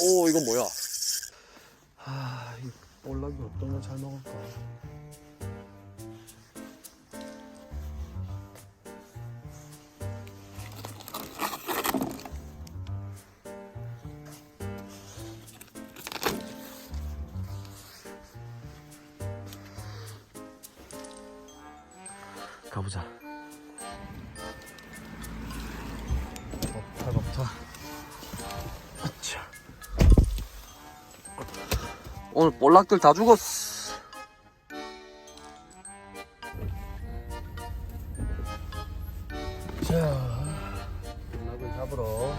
오 이건 뭐야? 아, 이 볼락이 어떤 걸 잘 먹을까? 가보자. 오늘 볼락들 다 죽었어. 자, 볼락을 잡으러.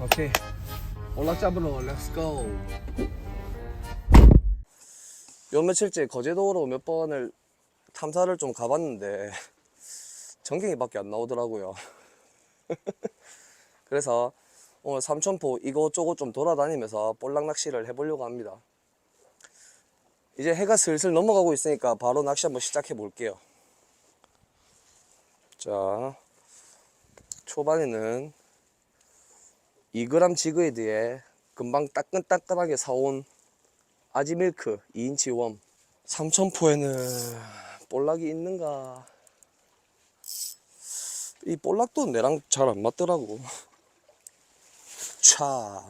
오케이. 볼락 잡으러 렛츠고. 요 며칠째 거제도로 몇 번을 탐사를 좀 가봤는데 전갱이밖에 안 나오더라고요. 그래서 오늘 삼천포 이곳저곳 좀 돌아다니면서 볼락 낚시를 해보려고 합니다. 이제 해가 슬슬 넘어가고 있으니까 바로 낚시 한번 시작해 볼게요. 자, 초반에는 2g 지그헤드에 금방 따끈따끈하게 사온 아지밀크 2인치 웜 삼천포에는 볼락이 있는가 이 볼락도 내랑 잘 안 맞더라고. 차.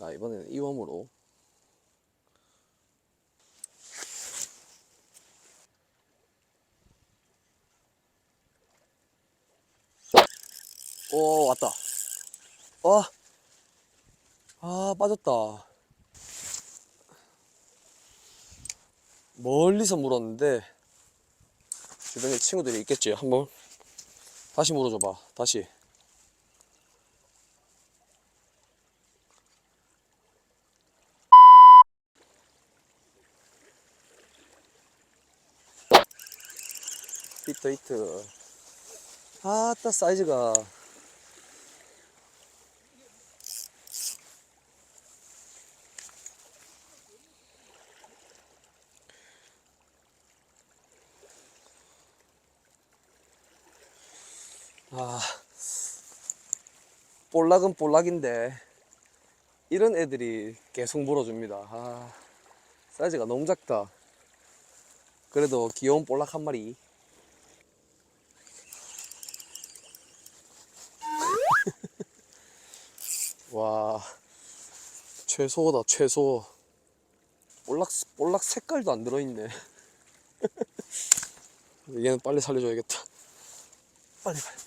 아, 이번에는 이 웜으로 오 왔다. 어. 아 빠졌다. 멀리서 물었는데 주변에 친구들이 있겠지 한번. 다시 물어줘봐 다시. 히트 히트. 아따 사이즈가 아 볼락은 볼락인데 이런 애들이 계속 물어줍니다. 아 사이즈가 너무 작다. 그래도 귀여운 볼락 한 마리. 와 최소다 최소. 볼락 볼락 색깔도 안 들어있네. 얘는 빨리 살려줘야겠다. 빨리 빨리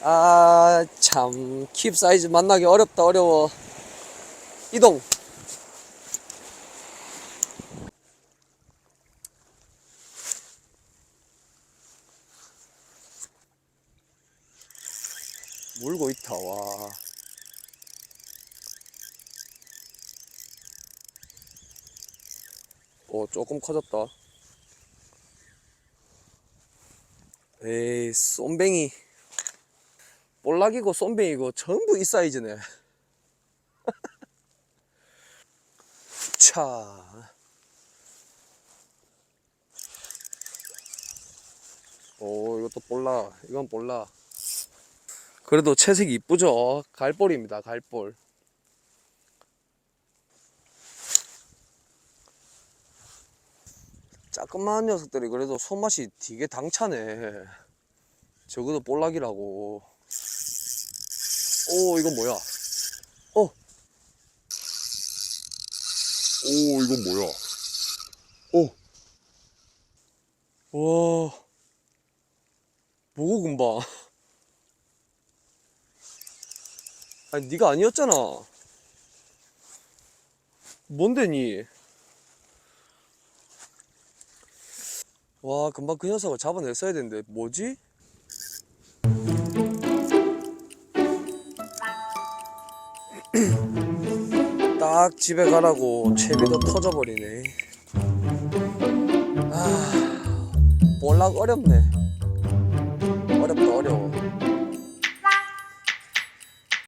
아 참 킵 사이즈 만나기 어렵다 어려워 이동 물고 있다 와 오, 조금 커졌다. 에이, 쏨뱅이. 볼락이고 쏨뱅이고 전부 이 사이즈네. 차. 오, 이것도 볼락. 이건 볼락. 그래도 채색이 이쁘죠? 갈볼입니다, 갈볼. 짜끔한 녀석들이 그래도 손맛이 되게 당차네. 적어도 볼락이라고. 오, 이건 뭐야? 어. 오, 이건 뭐야? 오. 와. 뭐고 금방. 아니, 네가 아니었잖아. 뭔데, 니? 와, 금방 그 녀석을 잡아냈어야 되는데, 뭐지? 딱 집에 가라고 채비도 터져버리네. 아 몰락 어렵네. 어렵다 어려워.